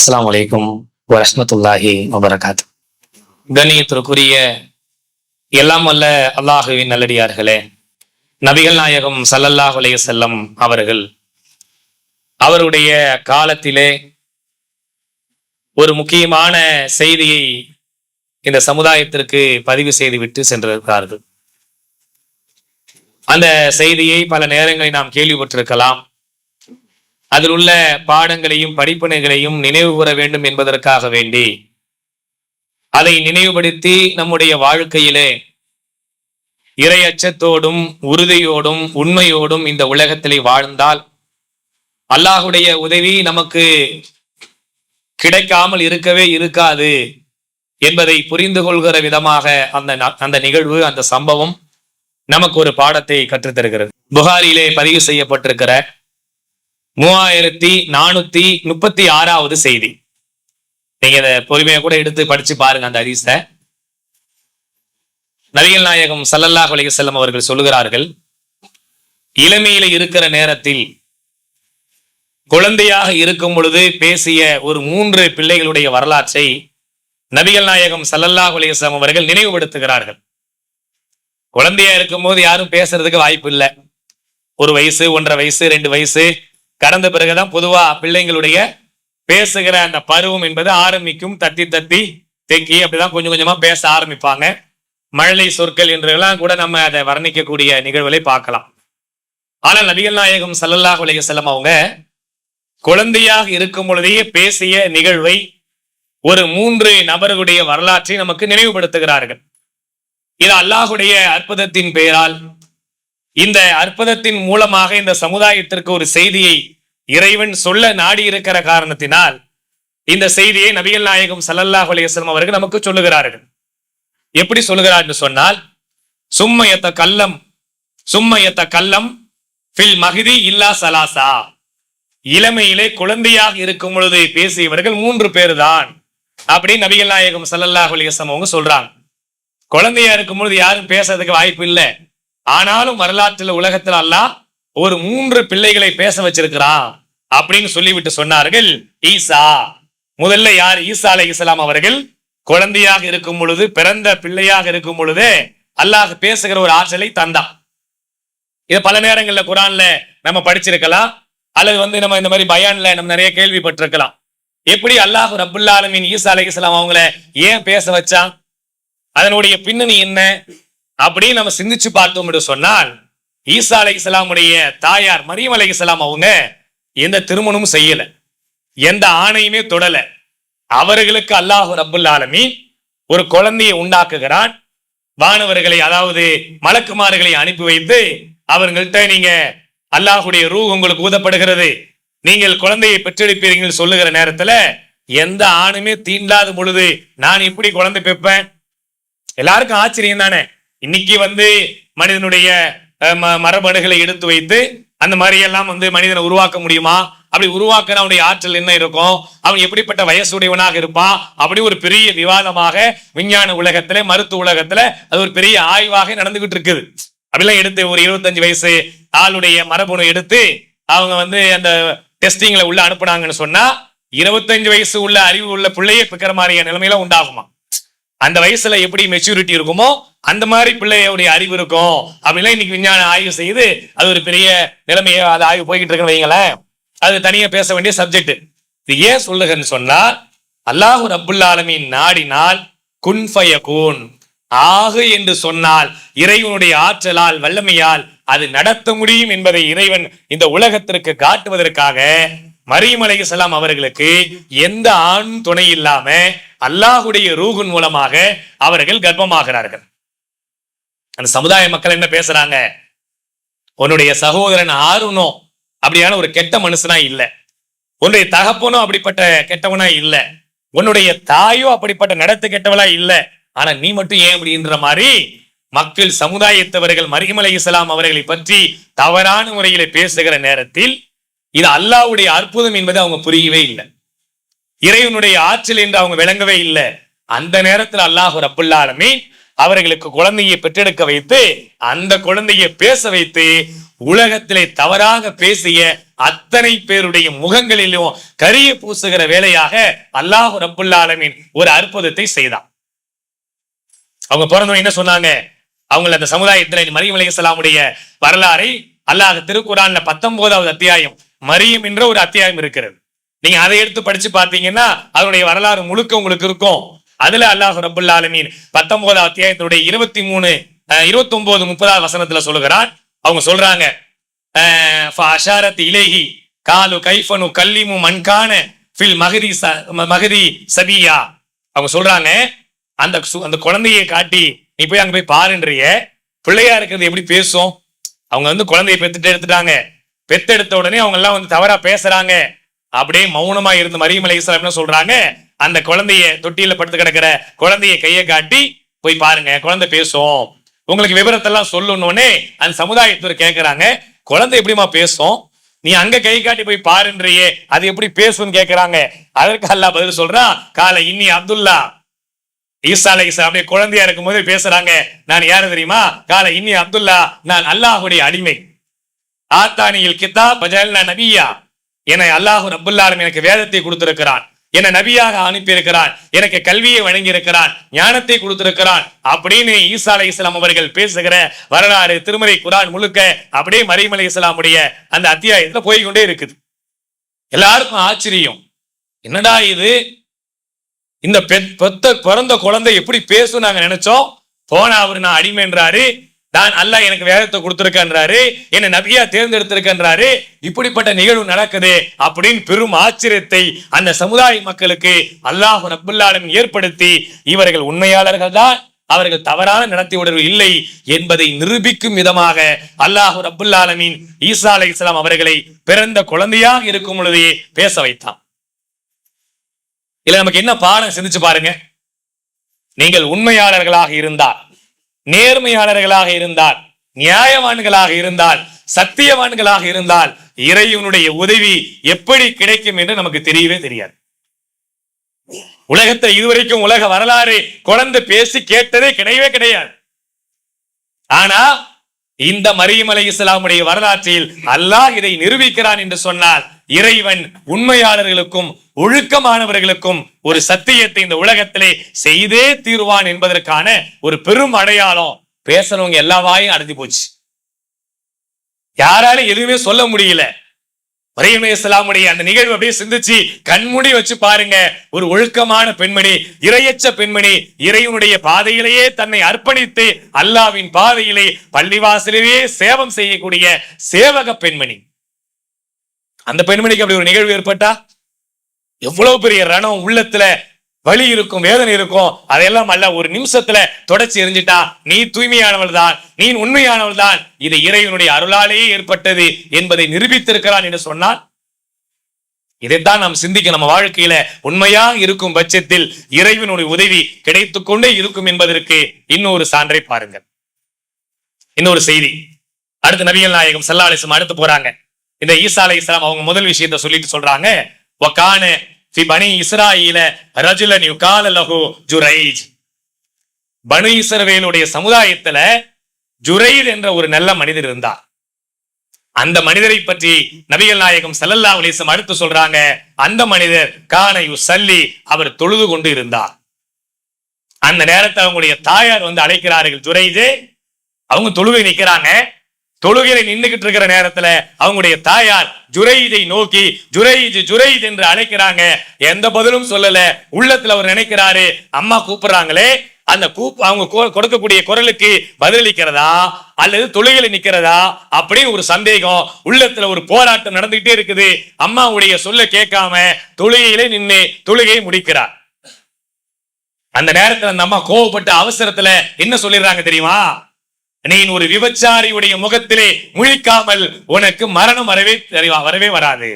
அஸ்லாம் வலைக்கும் வரஹ்மத்துல்லாஹி வபரகாத். கண்ணியத்திற்குரிய எல்லாம் வல்ல அல்லாஹுவின் நல்லடியார்களே நபிகள் நாயகம் சல்லல்லாஹ் உலக செல்லம் அவர்கள் அவருடைய காலத்திலே ஒரு முக்கியமான செய்தியை இந்த சமுதாயத்திற்கு பதிவு செய்து விட்டு சென்றிருக்கிறார்கள். அந்த செய்தியை பல நேரங்களில் நாம் கேள்விப்பட்டிருக்கலாம். அதில் உள்ள பாடங்களையும் படிப்பினைகளையும் நினைவு கூற வேண்டும் என்பதற்காக வேண்டி. அதை நினைவுபடுத்தி நம்முடைய வாழ்க்கையிலே இறை அச்சத்தோடும் உறுதியோடும் உண்மையோடும் இந்த உலகத்திலே வாழ்ந்தால் அல்லாஹுடைய உதவி நமக்கு கிடைக்காமல் இருக்கவே இருக்காது என்பதை புரிந்து கொள்கிற விதமாக அந்த ந- அந்த நிகழ்வு அந்த சம்பவம் நமக்கு ஒரு பாடத்தை கற்றுத்தருகிறது. புகாரிலே பதிவு செய்யப்பட்டிருக்கிற மூவாயிரத்தி நானூத்தி முப்பத்தி ஆறாவது செய்தி. நீங்க இதை பொறுமையா கூட எடுத்து படிச்சு பாருங்க அந்த ஹதீஸ. நபிகள் நாயகம் சல்லல்லாஹ் அலைஹி வஸல்லம் அவர்கள் சொல்லுகிறார்கள் இளமையில இருக்கிற நேரத்தில் குழந்தையாக இருக்கும் பொழுது பேசிய ஒரு மூன்று பிள்ளைகளுடைய வரலாற்றை நபிகள் நாயகம் சல்லல்லாஹ் அலைஹி அவர்கள் நினைவுபடுத்துகிறார்கள். குழந்தையா இருக்கும் போது யாரும் பேசுறதுக்கு வாய்ப்பு இல்லை. ஒரு வயசு ஒன்றரை வயசு ரெண்டு வயசு கடந்த பிறகுதான் பொதுவா பிள்ளைங்களுடைய பேசுகிற அந்த பருவம் என்பது ஆரம்பிக்கும் தத்தி தத்தி தெக்கி அப்படிதான் கொஞ்சம் கொஞ்சமா பேச ஆரம்பிப்பாங்க. மழலை சொற்கள் என்றெல்லாம் கூட நம்ம அதை வர்ணிக்கக்கூடிய நிகழ்வுகளை பார்க்கலாம். ஆனால் நபிகள் நாயகம் ஸல்லல்லாஹு உலக செல்லம் அவங்க குழந்தையாக இருக்கும் பொழுதே பேசிய நிகழ்வை ஒரு மூன்று நபர்களுடைய வரலாற்றை நமக்கு நினைவுபடுத்துகிறார்கள். இது அல்லாஹுடைய அற்புதத்தின் பெயரால் இந்த அற்புதத்தின் மூலமாக இந்த சமுதாயத்திற்கு ஒரு செய்தியை இறைவன் சொல்ல நாடி இருக்கிற காரணத்தினால் இந்த செய்தியை நபிகள் நாயகம் சல்லல்லாஹ் அலையம் அவர்கள் நமக்கு சொல்லுகிறார்கள். எப்படி சொல்லுகிறார் என்று சொன்னால் சும்மயத்த கல்லம் சும்மயத்த கல்லம் ஃபில் மகிதி இல்லா சலாசா. இளமையிலே குழந்தையாக இருக்கும் பொழுது பேசியவர்கள் மூன்று பேர் தான் அப்படி நபிகள் நாயகம் சல்லல்லாஹ் அலைஹி அவங்க சொல்றாங்க. குழந்தையா இருக்கும் பொழுது யாரும் பேசுறதுக்கு வாய்ப்பு இல்லை. ஆனாலும் வரலாற்றில் உலகத்தில் அல்லாஹ் ஒரு மூன்று பிள்ளைகளை பேச வச்சிருக்கிறான் அப்படின்னு சொல்லிவிட்டு சொன்னார்கள். ஈசா முதல்ல யார்? ஈசா அலை இஸ்லாம் அவர்கள் குழந்தையாக இருக்கும் பொழுது பிறந்த பிள்ளையாக இருக்கும் பொழுது அல்லாஹ் பேசுகிற ஒரு ஆற்றலை தந்தான். இது பல நேரங்களில் குரான்ல நம்ம படிச்சிருக்கலாம். அல்லது வந்து நம்ம இந்த மாதிரி பயான்ல நம்ம நிறைய கேள்விப்பட்டிருக்கலாம். எப்படி அல்லாஹ் ரபுல்லா ஆலமீன் ஈசா அலை இஸ்லாம் அவங்கள ஏன் பேச வச்சான்? அதனுடைய பின்னணி என்ன? அப்படின்னு நம்ம சிந்திச்சு பார்த்தோம் என்று சொன்னால் ஈசா அலை இஸ்லாமுடைய தாயார் மரியம் அலை இஸ்லாம் அவங்க எந்த திருமணமும் செய்யல. எந்த ஆணையுமே தொடல. அவர்களுக்கு அல்லாஹு ரபுல் ஆலமி ஒரு குழந்தையை உண்டாக்குகிறான். வானவர்களை அதாவது மலக்குமார்களை அனுப்பி வைத்து அவர்கள்ட்ட நீங்க அல்லாஹுடைய ரூ உங்களுக்கு ஊதப்படுகிறது நீங்கள் குழந்தையை பெற்றெடுப்பீர்கள் சொல்லுகிற நேரத்துல எந்த ஆணுமே தீண்டாத பொழுது நான் இப்படி குழந்தை பெப்பேன்? எல்லாருக்கும் ஆச்சரியம் தானே? இன்னைக்கு வந்து மனிதனுடைய ம- மரபணுகளை எடுத்து வைத்து அந்த மாதிரி எல்லாம் வந்து மனிதனை உருவாக்க முடியுமா? அப்படி உருவாக்க அவனுடைய ஆற்றல் என்ன இருக்கும்? அவன் எப்படிப்பட்ட வயசுடையவனாக இருப்பான்? அப்படி ஒரு பெரிய விவாதமாக விஞ்ஞான உலகத்துல மருத்துவ உலகத்துல அது ஒரு பெரிய ஆய்வாக நடந்துகிட்டு இருக்குது. அப்படிலாம் எடுத்து ஒரு இருபத்தஞ்சு வயசு ஆளுடைய மரபணு எடுத்து அவங்க வந்து அந்த டெஸ்டிங்ல உள்ள அனுப்புனாங்கன்னு சொன்னா இருபத்தஞ்சு வயசு உள்ள அறிவு உள்ள பிள்ளையே பிக்கிற மாதிரியான நிலைமையில உண்டாகுமா அந்த வயசுல எப்படி மெச்சூரிட்டி இருக்குமோ அந்த மாதிரி பிள்ளையோடைய அறிவு இருக்கும். அப்படிலாம் இன்னைக்கு விஞ்ஞான ஆய்வு செய்து அது ஒரு பெரிய நிலைமையை அது ஆய்வு போய்கிட்டு இருக்குன்னு வைங்களேன் அது தனியா பேச வேண்டிய சப்ஜெக்ட் இது ஏன் சொல்லுகன்னு சொன்னா அல்லாஹு ரப்புல் ஆலமீன் நாடினால் குன் ஃபயகூன். ஆகு என்று சொன்னால் இறைவனுடைய ஆற்றலால் வல்லமையால் அது நடத்த முடியும் என்பதை இறைவன் இந்த உலகத்திற்கு காட்டுவதற்காக மரியம் அலைஹிஸ்ஸலாம் அவர்களுக்கு எந்த ஆண் துணை இல்லாம அல்லாஹுடைய ரூகுன் மூலமாக அவர்கள் கர்ப்பமாகிறார்கள். அந்த சமுதாய மக்கள் என்ன பேசுறாங்க? உன்னுடைய சகோதரன் ஆறுனோ அப்படியான ஒரு கெட்ட மனுஷனா இல்ல. உன்னுடைய தகப்பனும் அப்படிப்பட்ட கெட்டவனா இல்ல. உன்னுடைய தாயோ அப்படிப்பட்ட நடத்து கெட்டவளா இல்ல. ஆனா நீ மட்டும் ஏன் அப்படின்ற மாதிரி? மக்கள் சமுதாயத்தவர்கள் மரியம் இஸ்லாம் அவர்களை பற்றி தவறான முறையில பேசுகிற நேரத்தில் இது அல்லாஹ்வுடைய அற்புதம் என்பது அவங்க புரியவே இல்லை. இறைவனுடைய ஆற்றல் என்று அவங்க விளங்கவே இல்லை. அந்த நேரத்தில் அல்லாஹ் ரப்புல் அவர்களுக்கு குழந்தையை பெற்றெடுக்க வைத்து அந்த குழந்தையை பேச வைத்து உலகத்திலே தவறாக பேசிய அத்தனை பேருடைய முகங்களிலும் கரிய பூசுகிற வேலையாக அல்லாஹ் ரப்புல் ஒரு அற்புதத்தை செய்தான். அவங்க பிறந்தவங்க என்ன சொன்னாங்க? அவங்கள அந்த சமுதாயத்தில் மரியம் அலையாமுடைய வரலாறை அல்லாஹ் திருக்குறான்ல பத்தொன்பதாவது அத்தியாயம் மரியம் என்ற ஒரு அத்தியாயம் இருக்கிறது. நீங்க அதை எடுத்து படிச்சு பார்த்தீங்கன்னா அதனுடைய வரலாறு முழுக்க உங்களுக்கு இருக்கும். அதுல அல்லாஹ் ரபுல்லா ஆலமீன் பத்தொன்பதாம் அத்தியாயத்தினுடைய இருபத்தி மூணு இருபத்தி ஒன்பது முப்பதாவது வசனத்துல சொல்லுகிறான். அவங்க சொல்றாங்க அஷாரத் இலேஹி காலு கைஃபனு கல்லிமு மண்கான ஃபில் மகதி ச- ம- மகதி சபியா. அவங்க சொல்றாங்க அந்த சு- அந்த குழந்தையை காட்டி நீ போய் அங்க போய் பாருன்றிய பிள்ளையா இருக்கிறது எப்படி பேசும்? அவங்க வந்து குழந்தையை பெத்துட்டு எடுத்துட்டாங்க. பெத்தெடுத்த உடனே அவங்க எல்லாம் வந்து தவறா பேசுறாங்க. அப்படியே மௌனமா இருந்த மரியம் அலைஹிஸ்ஸலாம் என்ன சொல்றாங்க அந்த குழந்தைய தொட்டியில படுத்து கிடக்கிற குழந்தைய கையை காட்டி போய் பாருங்க குழந்தை பேசும். உங்களுக்கு விவரத்தெல்லாம் சொல்லணும்னே அந்த சமுதாயத்தில் கேக்குறாங்க. குழந்தை எப்படிமா பேசும்? நீ அங்க கை காட்டி போய் பாருன்றியே அது எப்படி பேசும்னு கேக்குறாங்க. அதற்கு அல்லா பதில் சொல்றான் காலை இன்னி அப்துல்லா. ஈசா அலைஹிஸ்ஸலாம் அப்படியே குழந்தையா இருக்கும் போது பேசுறாங்க. நான் யாரு தெரியுமா? காலை இன்னி அப்துல்லா நான் அல்லாஹுடைய அடிமை. ஆத்தானியில் கித்தா பஜல்னா நபியா. என அல்லாஹ் ரப்புல்லாலும் எனக்கு வேதத்தை கொடுத்திருக்கிறான். என்னை நபியாக அனுப்பியிருக்கிறான் எனக்கு கல்வியை வழங்கியிருக்கிறான் ஞானத்தை கொடுத்திருக்கிறான் அப்படின்னு ஈசா அலை இஸ்லாம் அவர்கள் பேசுகிற வரலாறு திருமலை குரான் முழுக்க அப்படியே மறைமலை இஸ்லாமுடைய அந்த அத்தியாயத்துல போய்கொண்டே இருக்குது. எல்லாருக்கும் ஆச்சரியம். என்னடா இது? இந்த பெத்த பிறந்த குழந்தை எப்படி பேசும் நாங்க நினைச்சோம். போனா அவரு நான் அடிமைன்றாரு. நான் அல்லாஹ் எனக்கு வேதத்தை கொடுத்திருக்கன்றாரு என்னை நபியா தேர்ந்தெடுத்திருக்கன்றாரு இப்படிப்பட்ட நிகழ்வு நடக்குது அப்படின்னு பெரும் ஆச்சரியத்தை அந்த சமுதாய மக்களுக்கு அல்லாஹ் நபுல்லாலும் ஏற்படுத்தி இவர்கள் உண்மையாளர்கள் தான் அவர்கள் தவறான நடத்தியுடர்கள் இல்லை என்பதை நிரூபிக்கும் விதமாக அல்லாஹு ரப்புல்லாலமீன் ஈசா அலை இஸ்லாம் அவர்களை பிறந்த குழந்தையாக இருக்கும் பொழுதே பேச வைத்தான். இல்ல நமக்கு என்ன பாடம் சிந்திச்சு பாருங்க. நீங்கள் உண்மையாளர்களாக இருந்தால் நேர்மையாளர்களாக இருந்தால் நியாயவான்களாக இருந்தால் சத்தியவான்களாக இருந்தால் இறைவனுடைய உதவி எப்படி கிடைக்கும் என்று நமக்கு தெரியவே தெரியாது. உலகத்தை இதுவரைக்கும் உலக வரலாறு குழந்தை பேசி கேட்டதே கிடையவே கிடையாது. ஆனா இந்த மரியமலை இஸ்லாமுடைய வரலாற்றில் அல்லாஹ் இதை நிரூபிக்கிறான் என்று சொன்னால் இறைவன் உண்மையாளர்களுக்கும் ஒழுக்கமானவர்களுக்கும் ஒரு சத்தியத்தை இந்த உலகத்திலே செய்தே தீர்வான் என்பதற்கான ஒரு பெரும் அடையாளம் பேசணுங்க எல்லா வாயும் அடைஞ்சு போச்சு. யாராலும் எதுவுமே சொல்ல முடியல. இஸ்லாமுடைய அந்த நிகழ்வு அப்படியே சிந்திச்சு கண்மூடி வச்சு பாருங்க. ஒரு ஒழுக்கமான பெண்மணி இரையச்ச பெண்மணி இறைவனுடைய பாதையிலேயே தன்னை அர்ப்பணித்து அல்லாவின் பாதையிலே பள்ளிவாசலிலேயே சேவம் செய்யக்கூடிய சேவக பெண்மணி. அந்த பெண்மணிக்கு அப்படி ஒரு நிகழ்வு ஏற்பட்டா? எவ்வளவு பெரிய ரணம் உள்ளத்துல வலி இருக்கும் வேதனை இருக்கும் அதையெல்லாம் அல்ல ஒரு நிமிஷத்துல தொடச்சி எரிஞ்சிட்டா நீ தூய்மையானவள் தான் நீ உண்மையானவள் தான் இது இறைவனுடைய அருளாலேயே ஏற்பட்டது என்பதை நிரூபித்திருக்கிறான் என்று சொன்னால் இதைத்தான் நாம் சிந்திக்க நம்ம வாழ்க்கையில உண்மையா இருக்கும் பட்சத்தில் இறைவனுடைய உதவி கிடைத்துக் கொண்டே இருக்கும் என்பதற்கு இன்னொரு சான்றை பாருங்கள். இன்னொரு செய்தி. அடுத்து நபிகள் நாயகம் சல்லா அடுத்து போறாங்க. இந்த ஈசா அலை இஸ்லாம் அவங்க முதல் விஷயத்தை சொல்லிட்டு சொல்றாங்க வக்கான ஃபி பனி இஸ்ராயில ரஜுலன் யுகால லஹு ஜுரைஜ். பனு இஸ்ரவேலுடைய சமுதாயத்துல ஜுரைல் என்ற ஒரு நல்ல மனிதர் இருந்தார். அந்த மனிதரை பற்றி நபிகள் நாயகம் செல்லல்லா அலிசம் அடுத்து சொல்றாங்க அந்த மனிதர் கானை சல்லி அவர் தொழுது கொண்டு இருந்தார். அந்த நேரத்தில் அவங்களுடைய தாயார் வந்து அழைக்கிறார்கள் ஜுரைஜே அவங்க தொழுகை நிக்கிறாங்க தொழுகையில நின்றுகிட்டு இருக்கிற நேரத்துல அவங்களுடைய தாயார் ஜுரைதை நோக்கி ஜுரைஜ் ஜுரைத் என்று அழைக்கிறாங்க. எந்த பதிலும் சொல்லல. உள்ளத்துல அவர் நினைக்கிறாரு அம்மா கூப்பிடுறாங்களே. அந்த கூப் அவங்க கொடுக்கக்கூடிய குரலுக்கு பதிலளிக்கிறதா? அல்லது தொழுகையில நிக்கிறதா? அப்படின்னு ஒரு சந்தேகம். உள்ளத்துல ஒரு போராட்டம் நடந்துகிட்டே இருக்குது. அம்மாவுடைய சொல்ல கேட்காம தொழுகையிலே நின்று தொழுகையை முடிக்கிறார். அந்த நேரத்துல அந்த அம்மா கோவப்பட்ட அவசரத்துல என்ன சொல்லிடுறாங்க தெரியுமா? நீ ஒரு விபச்சாரியுடைய முகத்திலே முழிக்காமல் உனக்கு மரணம் வரவே வரவே வராது.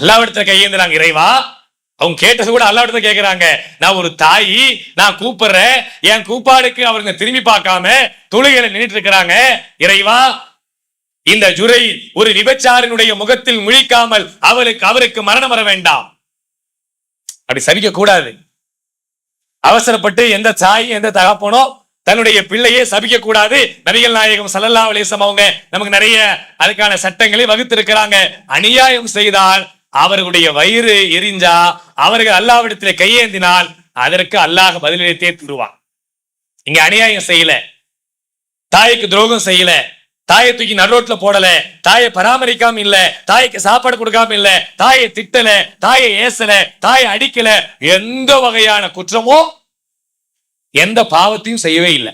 அல்லாவிடத்துல கையேந்துறாங்க இறைவா. அவங்க கேட்டது கூட அல்லாவிடத்துல கேட்கிறாங்க நான் ஒரு தாய் நான் கூப்பிடுறேன். என் கூப்பாடுக்கு அவருங்க திரும்பி பார்க்காம தொழுகையில நின்றுட்டு இருக்கிறாங்க இறைவா இந்த ஜுரை ஒரு விபச்சாரினுடைய முகத்தில் முழிக்காமல் அவருக்கு அவருக்கு மரணம் வர வேண்டாம். அப்படி சபிக்க கூடாது அவசரப்பட்டு எந்த தாய் எந்த தகப்பனோ தன்னுடைய பிள்ளையே சபிக்க கூடாது. நபிகள் நாயகம் சல்லல்லா அலைஹி அவங்க நமக்கு நிறைய அதுக்கான சட்டங்களை வகுத்திருக்கிறாங்க. அநியாயம் செய்தால் அவர்களுடைய வயிறு எரிஞ்சா அவர்கள் அல்லாவிடத்தில் கையேந்தினால் அதற்கு அல்லாஹ் பதிலளித்தே தருவான் இங்க அநியாயம் செய்யல. தாய்க்கு துரோகம் செய்யல. தாயை தூக்கி நடுரோட்ல போடல. தாயை பராமரிக்காம இல்ல. தாய்க்கு சாப்பாடு கொடுக்காம இல்ல. தாயை திட்டல. தாயை ஏசல. தாயை அடிக்கல. எந்த வகையான குற்றமோ எந்த பாவத்தையும் செய்யவே இல்லை.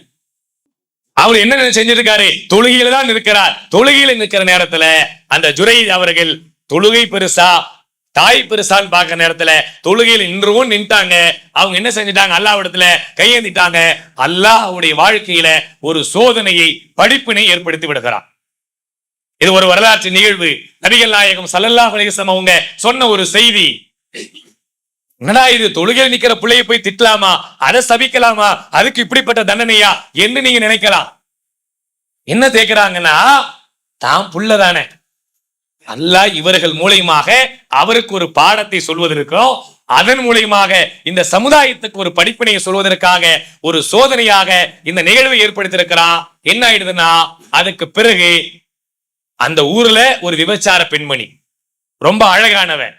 அவர் என்ன செஞ்சிருக்காரு? தொழுகையில தான் இருக்கிறார் தொழுகையில நிற்கிற நேரத்துல அந்த ஜுரை அவர்கள் தொழுகை பெருசா தாய் பெருசான்னு பார்க்கிற நேரத்துல தொழுகையில் இன்றுவும் நின்ட்டாங்க. அவங்க என்ன செஞ்சிட்டாங்க? அல்லாவிடத்துல கையேந்திட்டாங்க. அல்லாஹ் அவருடைய வாழ்க்கையில ஒரு சோதனையை படிப்பினை ஏற்படுத்தி விடுகிறான் இது ஒரு வரலாற்று நிகழ்வு. நபிகள் நாயகம் சல்லல்லாஹ் அவங்க சொன்ன ஒரு செய்தி. என்னடா இது தொழுகையில் நிக்கிற பிள்ளைய போய் திட்டலாமா? அதை சபிக்கலாமா? அதுக்கு இப்படிப்பட்ட தண்டனையா? என்று நீங்க நினைக்கலாம். என்ன தேக்குறாங்கன்னா தான். புள்ளதானே அல்லாஹ் இவர்கள் மூலியமாக அவருக்கு ஒரு பாடத்தை சொல்வதற்கும் அதன் மூலியமாக இந்த சமுதாயத்துக்கு ஒரு படிப்பினையை சொல்வதற்காக ஒரு சோதனையாக இந்த நிகழ்வை ஏற்படுத்தியிருக்கிறான். என்ன ஆயிடுதுன்னா அதுக்கு பிறகு அந்த ஊர்ல ஒரு விபச்சார பெண்மணி ரொம்ப அழகானவன்.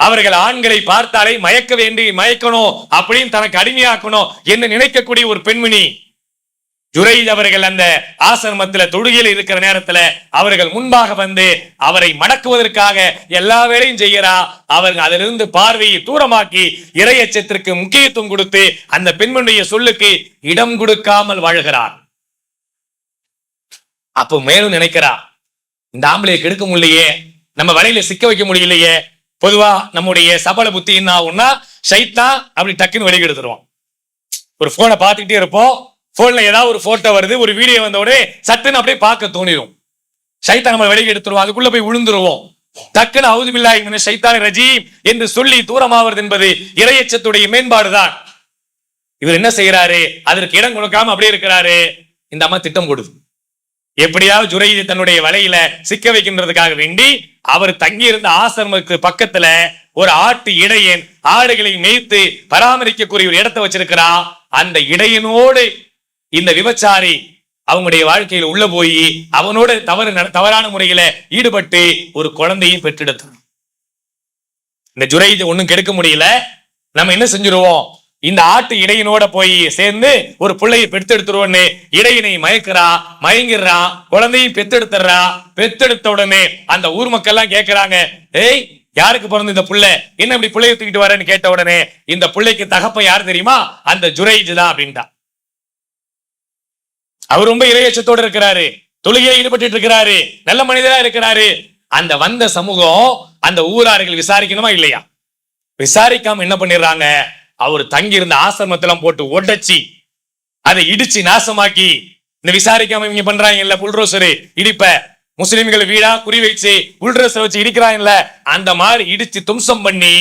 அவர்கள் ஆண்களை பார்த்தாலே மயக்க வேண்டி மயக்கணும் அப்படின்னு தனக்கு அடிமையாக்கணும் என்று நினைக்கக்கூடிய ஒரு பெண்மணி. ஜுரைஜ் அவர்கள் அந்த ஆசிரமத்துல தொழுகையில் இருக்கிற நேரத்துல அவர்கள் முன்பாக வந்து அவரை மடக்குவதற்காக எல்லா வேலையும் செய்கிறா அவர்கள் அதிலிருந்து பார்வையை தூரமாக்கி இறையச்சத்திற்கு முக்கியத்துவம் கொடுத்து அந்த பெண்மனுடைய சொல்லுக்கு இடம் கொடுக்காமல் வாழ்கிறார். அப்போ மேலும் நினைக்கிறா இந்த ஆம்பளையை கெடுக்க முடியலையே நம்ம வலையில சிக்க வைக்க முடியலையே பொதுவா நம்முடைய சபல புத்தி என்ன ஆகும்னா சைத்தா அப்படி டக்குன்னு வெளியே எடுத்துருவான் ஒரு போனை பார்த்துக்கிட்டே இருப்போம். போன்ல ஏதாவது ஒரு போட்டோ வருது ஒரு வீடியோ வந்த உடனே சட்டுன்னு அப்படியே பார்க்க தோணிடும் சைத்தா நம்ம வெளியே எடுத்துருவோம் அதுக்குள்ள போய் விழுந்துருவோம். டக்குன்னு அவுது இங்கே சைத்தான் ரஜீம் என்று சொல்லி தூரமாவது என்பது இரையச்சத்துடைய மேம்பாடுதான். இவர் என்ன செய்யறாரு அதற்கு இடம் கொடுக்காம அப்படியே இருக்கிறாரு. இந்த அம்மா திட்டம் கொடுது எப்படியாவது ஜுரையை தன்னுடைய வலையில சிக்க வைக்கின்றதுக்காக வேண்டி அவர் தங்கியிருந்த ஆசிரமத்துக்கு பக்கத்துல ஒரு ஆட்டு இடையன் ஆடுகளை மேய்த்து பராமரிக்கக்கூடிய ஒரு இடத்தை வச்சிருக்கிறான் அந்த இடையனோடு இந்த விபச்சாரி அவங்களுடைய வாழ்க்கையில் உள்ள போய் அவனோட தவறு நட- தவறான முறையில ஈடுபட்டு ஒரு குழந்தையும் பெற்றெடுத்தான். இந்த ஜுரை ஒன்றும் கெடுக்க முடியல. நம்ம என்ன செஞ்சிருவோம்? இந்த ஆட்டு இடையினோட போய் சேர்ந்து ஒரு பிள்ளையை பெத்தெடுத்துருவோன்னு இடையினை மயக்கிறா மயங்கிடுறான் குழந்தையும் பெத்தெடுத்துறா பெத்தெடுத்த உடனே அந்த ஊர் மக்கள் எல்லாம் கேக்குறாங்க ஏய் யாருக்கு பிறந்த இந்த புள்ள? என்ன இப்படி பிள்ளைய தூக்கிட்டு வரேன்னு கேட்ட உடனே இந்த பிள்ளைக்கு தகப்ப யார் தெரியுமா? அந்த ஜுரைஜ் தான் அப்படின்ட்டா. அவர் ரொம்ப இரையச்சத்தோட இருக்கிறாரு தொழுகையில ஈடுபட்டு இருக்கிறாரு நல்ல மனிதரா இருக்கிறாரு. அந்த வந்த சமூகம் அந்த ஊரார்கள் விசாரிக்கணுமா இல்லையா? விசாரிக்காம என்ன பண்ணிடுறாங்க? அவர் தங்கியிருந்த ஆசிரமத்தெல்லாம் போட்டு உடைச்சி அதை இடிச்சு நாசமாக்கி இந்த விசாரிக்காம இவங்க பண்றாங்க இல்ல புல்ரோசரு இடிப்ப. முஸ்லிம்கள் வீடா குறி வச்சு புல்ரோசர் வச்சு இடிக்கிறாங்கல்ல அந்த மாதிரி இடிச்சு தும்சம் பண்ணி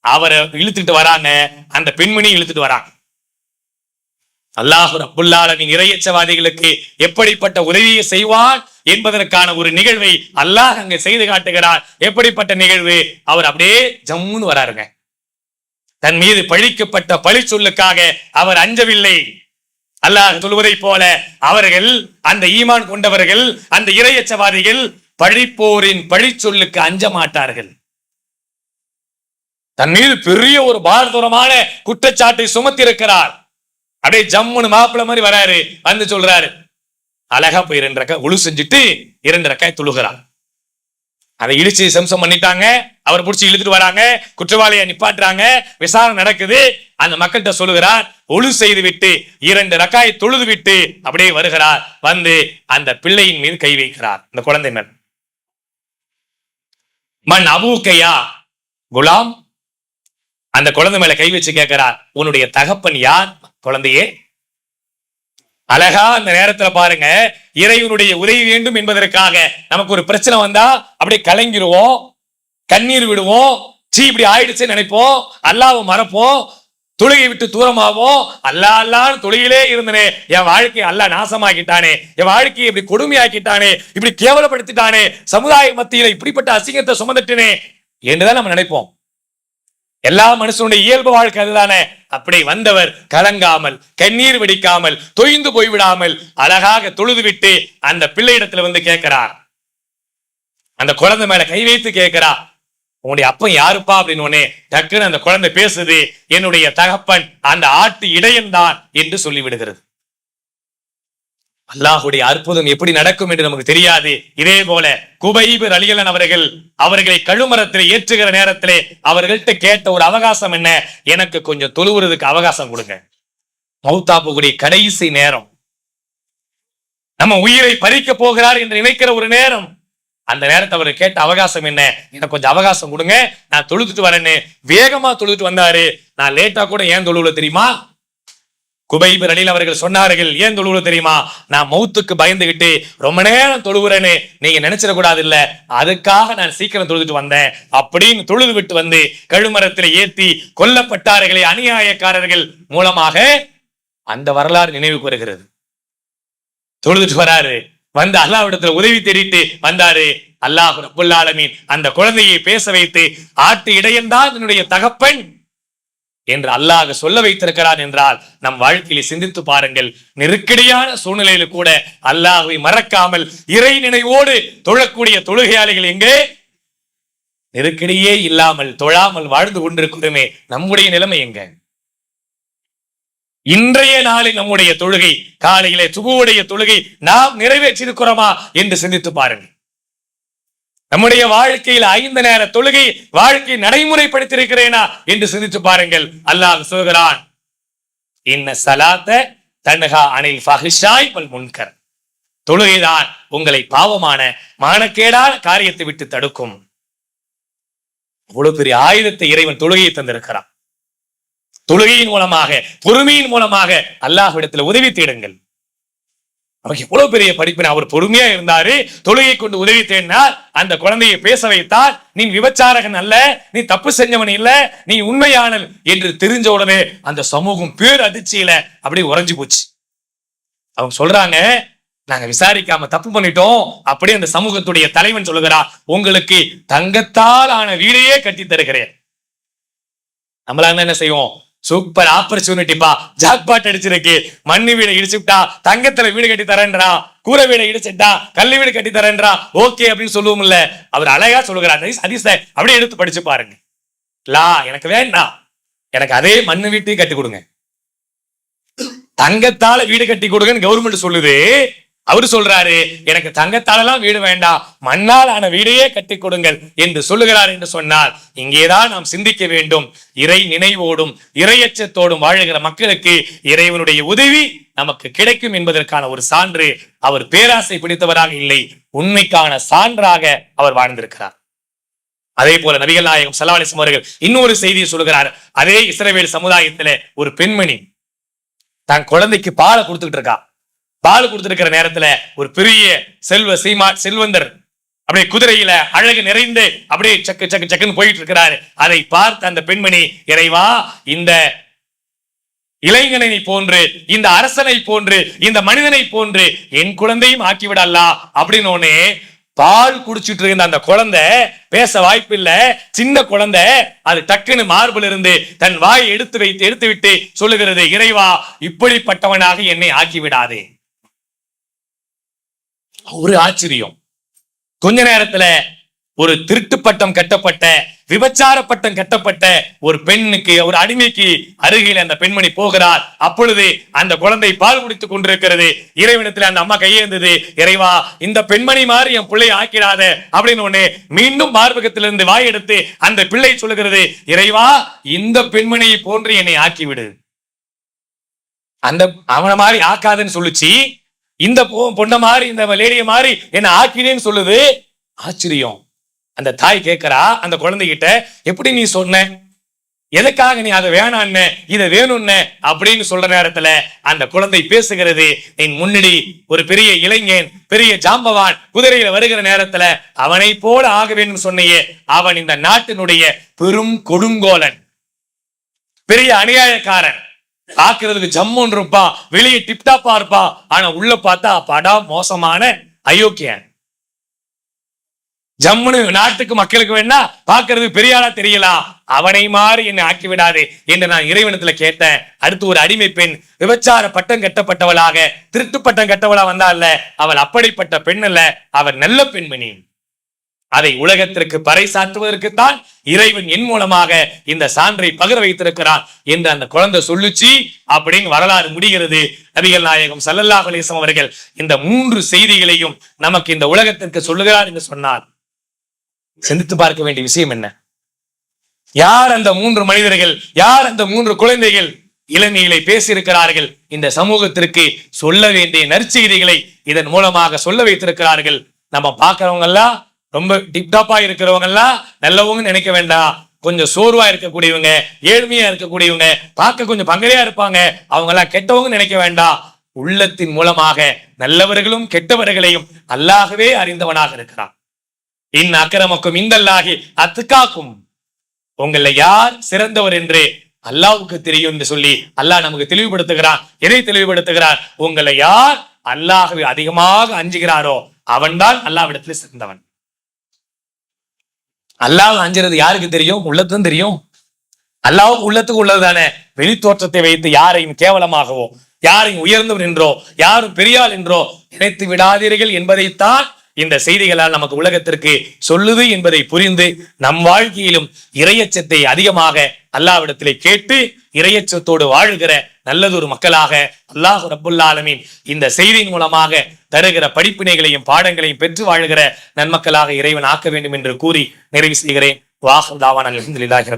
அவரை இழுத்துட்டு வராங்க அந்த பெண்மணி இழுத்துட்டு வரான். அல்லாஹு ரப்புல்லாலமின் இறையச்சவாதிகளுக்கு எப்படிப்பட்ட உதவியை செய்வான் என்பதற்கான ஒரு நிகழ்வை அல்லாஹ் அங்க செய்து காட்டுகிறார். எப்படிப்பட்ட நிகழ்வு? அவர் அப்படியே ஜம்முன்னு வராருங்க. தன் மீது பழிக்கப்பட்ட பழி சொல்லுக்காக அவர் அஞ்சவில்லை. அல்லாஹ் சொல்வதை போல அவர்கள் அந்த ஈமான் கொண்டவர்கள் அந்த இரையச்சவாதிகள் பழிப்போரின் பழி சொல்லுக்கு அஞ்ச மாட்டார்கள். தன் மீது பெரிய ஒரு பாரதூரமான குற்றச்சாட்டை சுமத்தி இருக்கிறார் அப்படியே ஜம்முன்னு மாப்பிள்ள மாதிரி வராரு வந்து சொல்றாரு. அழகா போய் இரண்டு ரக்காய் உழு செஞ்சுட்டு இரண்டு ரக்காய் துழுகிறார் அதை இடிச்சு சம்சம் பண்ணிட்டாங்க. அவர் பிடிச்சி இழுத்துட்டு வராங்க. குற்றவாளியை நிப்பாட்டுறாங்க. விசாரணை நடக்குது. அந்த மக்கள்கிட்ட சொல்லுகிறார் ஒழு செய்து விட்டு இரண்டு ரக்காய் தொழுது விட்டு அப்படியே வருகிறார். வந்து அந்த பிள்ளையின் மீது கை வைக்கிறார். அந்த குழந்தை மேல். மண் அபூக்கையா குலாம். அந்த குழந்தை மேல கை வச்சு கேட்கிறார் உன்னுடைய தகப்பன் யார்? குழந்தையே அழகா அந்த நேரத்துல பாருங்க இறைவனுடைய உதவி வேண்டும் என்பதற்காக நமக்கு ஒரு பிரச்சனை வந்தா அப்படியே கலங்கிருவோம் கண்ணீர் விடுவோம் சீ இப்படி ஆயிடுச்சுன்னு நினைப்போம் அல்லாவை மறப்போம் தொழுகை விட்டு தூரமாவோம் அல்லா அல்லான்னு தொழுகிலே இருந்தனே என் வாழ்க்கையை அல்லாஹ் நாசமாக்கிட்டானே என் வாழ்க்கையை இப்படி கொடுமையாக்கிட்டானே இப்படி கேவலப்படுத்திட்டானே சமுதாய மத்தியில இப்படிப்பட்ட அசிங்கத்தை சுமந்துட்டனே என்றுதான் நம்ம நினைப்போம். எல்லா மனுஷனுடைய இயல்பு வாழ்க்கை அதுதானே? அப்படி வந்தவர் கலங்காமல் கண்ணீர் வெடிக்காமல் தொய்ந்து போய்விடாமல் அழகாக தொழுது விட்டு அந்த பிள்ளையிடத்துல வந்து கேட்கிறார். அந்த குழந்தை மேல கை வைத்து கேட்கிறா உன்னுடைய அப்பன் யாருப்பா? அப்படின்னு உடனே டக்குன்னு அந்த குழந்தை பேசுது என்னுடைய தகப்பன் அந்த ஆட்டு இடையன் தான் என்று சொல்லி விடுகிறது அல்லாஹுடைய அற்புதம் எப்படி நடக்கும் என்று நமக்கு தெரியாது. இதே போல குபைபு அலியலன் அவர்கள் அவர்களை கழுமரத்தில் ஏற்றுகிற நேரத்திலே அவர்கள்ட்ட கேட்ட ஒரு அவகாசம் என்ன? எனக்கு கொஞ்சம் தொழுவுறதுக்கு அவகாசம் கொடுங்க. மௌத்தாப்புக்குடைய கடைசி நேரம். நம்ம உயிரை பறிக்க போகிறார் என்று நினைக்கிற ஒரு நேரம். அந்த நேரத்தை அவர் கேட்ட அவகாசம் என்ன? எனக்கு கொஞ்சம் அவகாசம் கொடுங்க. நான் தொழுதுட்டு வரேன்னு வேகமா தொழுதுட்டு வந்தாரு. நான் லேட்டா கூட ஏன் தொழுவுல தெரியுமா? குபைபர் அலில் அவர்கள் சொன்னார்கள் ஏன் தொழுவுல தெரியுமா? நான் மௌத்துக்கு பயந்துகிட்டு ரொம்ப நேரம் தொழுவுறேன்னு நீங்க நினைச்சிடக்கூடாது இல்ல அதுக்காக நான் சீக்கிரம் தொழுதுட்டு வந்தேன். அப்படின்னு தொழுது விட்டு வந்து கழுமரத்தில் ஏத்தி கொல்லப்பட்டார்களே அநியாயக்காரர்கள் மூலமாக அந்த வரலாறு நினைவுக்கு வருகிறது. தொழுதுட்டு வராரு. வந்து அல்லாவிடத்துல உதவி தேடிட்டு வந்தாரு. அல்லாஹ் ரப்புல் அந்த குழந்தையை பேச வைத்து ஆட்டு இடையன்தான் என்னுடைய தகப்பன். என்று அல்லாஹ் சொல்ல வைத்திருக்கிறான் என்றால் நம் வாழ்க்கையில சிந்தித்து பாருங்கள். நெருக்கடியான சூழ்நிலையில கூட அல்லாஹை மறக்காமல் இறை நினைவோடு தொழக்கூடிய தொழுகையாளிகள் எங்கே? நெருக்கடியே இல்லாமல் தொழாமல் வாழ்ந்து கொண்டிருக்கிறோமே நம்முடைய நிலைமை எங்க? இன்றைய நாளில் நம்முடைய தொழுகை காலையிலே சுகுவுடைய தொழுகை நாம் நிறைவேற்றிருக்கிறோமா என்று சிந்தித்து பாருங்கள். நம்முடைய வாழ்க்கையில் ஐந்து நேர தொழுகை வாழ்க்கை நடைமுறைப்படுத்தியிருக்கிறேனா என்று சிந்தித்து பாருங்கள். அல்லாஹ் சொல்கிறான் இன்ன சலாத்த தன்ஹா அனில் ஃபஹிஷாய் பல் முன்கர். தொழுகைதான் உங்களை பாவமான மானக்கேடான காரியத்தை விட்டு தடுக்கும். அவ்வளவு பெரிய ஆயுதத்தை இறைவன் தொழுகையை தந்திருக்கிறான். தொழுகையின் மூலமாக பொறுமையின் மூலமாக அல்லாஹ்விடத்துல உதவி தேடுங்கள். அவருக்கு எவ்வளவு பெரிய படிப்பினை அவர் பொறுமையா இருந்தாரு தொழுகை கொண்டு உதவி தேடினார் அந்த குழந்தையை பேச வைத்தார் நீ விபச்சாரகன் அல்ல நீ தப்பு செஞ்சவன் இல்ல நீ உண்மையானல் என்று தெரிஞ்ச உடனே அந்த சமூகம் பேர் அதிர்ச்சியில அப்படியே உறைஞ்சு போச்சு. அவங்க சொல்றாங்க நாங்க விசாரிக்காம தப்பு பண்ணிட்டோம் அப்படியே அந்த சமூகத்துடைய தலைவன் சொல்லுகிறா உங்களுக்கு தங்கத்தால் ஆன வீடையே கட்டி தருகிறேன் நம்மளால என்ன செய்வோம்? சூப்பர் ஆப்பர்ச்சுனிட்டிப்பா ஜாக்பாட் அடிச்சிருக்கு. மண்ணு வீடை இடிச்சுட்டா தங்கத்துல வீடு கட்டி தரேன்றா. கூரை வீடை இடிச்சுட்டா கல்லு வீடு கட்டி தரேன்றா. ஓகே அப்படின்னு சொல்லுவோம்ல. அவர் அழகா சொல்லுகிறார். சதீஷ் அப்படியே எடுத்து படிச்சு பாருங்க. லா எனக்கு வேண்டாம் எனக்கு அதே மண்ணு வீட்டையும் கட்டி கொடுங்க. தங்கத்தால வீடு கட்டி கொடுங்கன்னு கவர்மெண்ட் சொல்லுது. அவரு சொல்றாரு எனக்கு தங்கத்தாலெல்லாம் வீடு வேண்டாம் மண்ணால் ஆன வீடையே கட்டி கொடுங்கள் என்று சொல்லுகிறார் என்று சொன்னால் இங்கேதான் நாம் சிந்திக்க வேண்டும். இறை நினைவோடும் இறையச்சத்தோடும் வாழுகிற மக்களுக்கு இறைவனுடைய உதவி நமக்கு கிடைக்கும் என்பதற்கான ஒரு சான்று அவர் பேராசை பிடித்தவராக இல்லை உண்மைக்கான சான்றாக அவர் வாழ்ந்திருக்கிறார். அதே போல நபிகள் நாயகம் சல்லாலிசம் அவர்கள் இன்னொரு செய்தியை சொல்லுகிறார். அதே இஸ்ரவேல் சமுதாயத்துல ஒரு பெண்மணி தன் குழந்தைக்கு பாலை கொடுத்துக்கிட்டு இருக்கா. பால் கொடுத்திருக்கிற நேரத்துல ஒரு பெரிய செல்வ சீமா செல்வந்தர் அப்படியே குதிரையில அழகு நிறைந்து அப்படியே சக்கு சக்கு சக்குன்னு போயிட்டு இருக்கிறாரு அதை பார்த்த அந்த பெண்மணி இறைவா இந்த இளைஞனை போன்று இந்த அரசனை போன்று இந்த மனிதனை போன்று என் குழந்தையும் ஆக்கிவிடல்லா? அப்படின்னு ஒன்னே பால் குடிச்சிட்டு இருந்த அந்த குழந்தை பேச வாய்ப்பில்ல. சின்ன குழந்தை அது டக்குன்னு மார்பில் இருந்து தன் வாயை எடுத்து வைத்து எடுத்து விட்டு சொல்லுகிறது இறைவா இப்படிப்பட்டவனாக என்னை ஆக்கி விடாதே ஒரு ஆச்சரியம். கொஞ்ச நேரத்துல ஒரு திருட்டு பட்டம் கட்டப்பட்ட விபச்சார பட்டம் கட்டப்பட்ட ஒரு பெண்ணுக்கு ஒரு அடிமைக்கு அருகில் அந்த பெண்மணி போகிறார். அப்பொழுது அந்த குழந்தை பால் குடித்துக் கொண்டிருக்கிறது. இறைவனத்தில் அந்த அம்மா கையேந்தது இறைவா இந்த பெண்மணி மாதிரி என் பிள்ளை ஆக்கிடாத அப்படின்னு ஒண்ணு மீண்டும் மார்பகத்திலிருந்து வாய் எடுத்து அந்த பிள்ளை சொல்லுகிறது. இறைவா இந்த பெண்மணியை போன்று என்னை ஆக்கிவிடு. அந்த அவனை மாதிரி ஆக்காதுன்னு சொல்லுச்சு. இந்த பொ- பொண்ணை மாதிரி இந்த லேடிய மாதிரி என்ன ஆக்கினேன்னு சொல்லுது. ஆச்சரியம். அந்த தாய் கேட்கிறா அந்த குழந்தைகிட்ட எப்படி நீ சொன்ன? எதுக்காக நீ அதை வேணான்னு? இதை வேணும்னு? அப்படின்னு சொல்ற நேரத்துல அந்த குழந்தை பேசுகிறது. என் முன்னடி ஒரு பெரிய இளைஞன் பெரிய ஜாம்பவான் குதிரையில வருகிற நேரத்துல அவனை போல ஆக வேண்டும் சொன்னையே. அவன் இந்த நாட்டினுடைய பெரும் கொடுங்கோலன் பெரிய அநியாயக்காரன். பாக்குறதுக்கு ஜம்முன்னு இருப்பான் வெளியே டிப்டாப்பா இருப்பான் ஆனா உள்ள பார்த்தா படா மோசமான அயோக்கியன். ஜம்முனு நாட்டுக்கு மக்களுக்கு வேணா பாக்குறது பெரியாளா தெரியலாம் அவனை மாறி என்னை ஆக்கி விடாது என்று நான் இறைவனத்துல கேட்டேன். அடுத்து ஒரு அடிமை பெண் விபச்சார பட்டம் கட்டப்பட்டவளாக திருட்டு பட்டம் கட்டவளா வந்தால்ல அவள் அப்படிப்பட்ட பெண் அல்ல அவள் நல்ல பெண்மணி. அதை உலகத்திற்கு பறைசாற்றுவதற்குத்தான் இறைவன் என் மூலமாக இந்த சான்றை பகிர வைத்திருக்கிறான் என்று அந்த குழந்தை சொல்லுச்சு. அப்படின்னு வரலாறு முடிகிறது. நபிகள் நாயகம் சல்லல்லா அலைஹி அவர்கள் இந்த மூன்று செய்திகளையும் நமக்கு இந்த உலகத்திற்கு சொல்லுகிறார் என்று சொன்னார். சிந்தித்து பார்க்க வேண்டிய விஷயம் என்ன? யார் அந்த மூன்று மனிதர்கள் யார் அந்த மூன்று குழந்தைகள் இளநிலை பேசியிருக்கிறார்கள்? இந்த சமூகத்திற்கு சொல்ல வேண்டிய நற்செய்திகளை இதன் மூலமாக சொல்ல வைத்திருக்கிறார்கள். நம்ம பார்க்கறவங்க எல்லாம் ரொம்ப டிப்டாப்பா இருக்கிறவங்க எல்லாம் நல்லவங்க நினைக்க வேண்டாம். கொஞ்சம் சோர்வா இருக்கக்கூடியவங்க ஏழ்மையா இருக்கக்கூடியவங்க பார்க்க கொஞ்சம் பங்கரையா இருப்பாங்க. அவங்க எல்லாம் கெட்டவங்க நினைக்க வேண்டாம். உள்ளத்தின் மூலமாக நல்லவர்களும் கெட்டவர்களையும் அல்லாகவே அறிந்தவனாக இருக்கிறான். இன் அக்கிரமக்கும் இந்தல்லாகி அத்துக்காக்கும் உங்கள யார் சிறந்தவர் என்று அல்லாவுக்கு தெரியும் என்று சொல்லி அல்லாஹ் நமக்கு தெளிவுபடுத்துகிறான். எதை தெளிவுபடுத்துகிறான் உங்களை யார் அல்லாஹ்வை அதிகமாக அஞ்சுகிறாரோ அவன்தான் அல்லாவிடத்தில் சிறந்தவன். அல்லாஹ் அஞ்சுறது யாருக்கு தெரியும்? உள்ளத்தும் தெரியும். அல்லாவுக்கு உள்ளத்துக்கு உள்ளதுதானே. வெளித்தோற்றத்தை வைத்து யாரையும் கேவலமாகவோ யாரையும் உயர்ந்து நின்றோ யாரும் பெரியாள் என்றோ நினைத்து விடாதீர்கள் என்பதைத்தான் இந்த செய்திகளால் நமக்கு உலகத்திற்கு சொல்லுது என்பதை புரிந்து நம் வாழ்க்கையிலும் இரையச்சத்தை அதிகமாக அல்லாவிடத்திலே கேட்டு இரையச்சத்தோடு வாழுகிற நல்லதொரு மக்களாக அல்லாஹ் ரபுல்லாலமின் இந்த செய்தியின் மூலமாக தருகிற படிப்பினைகளையும் பாடங்களையும் பெற்று வாழுகிற நன்மக்களாக இறைவன் ஆக்க வேண்டும் என்று கூறி நிறைவு செய்கிறேன். வாஹ் தாவான் அல்ஹம்துலில்லாஹி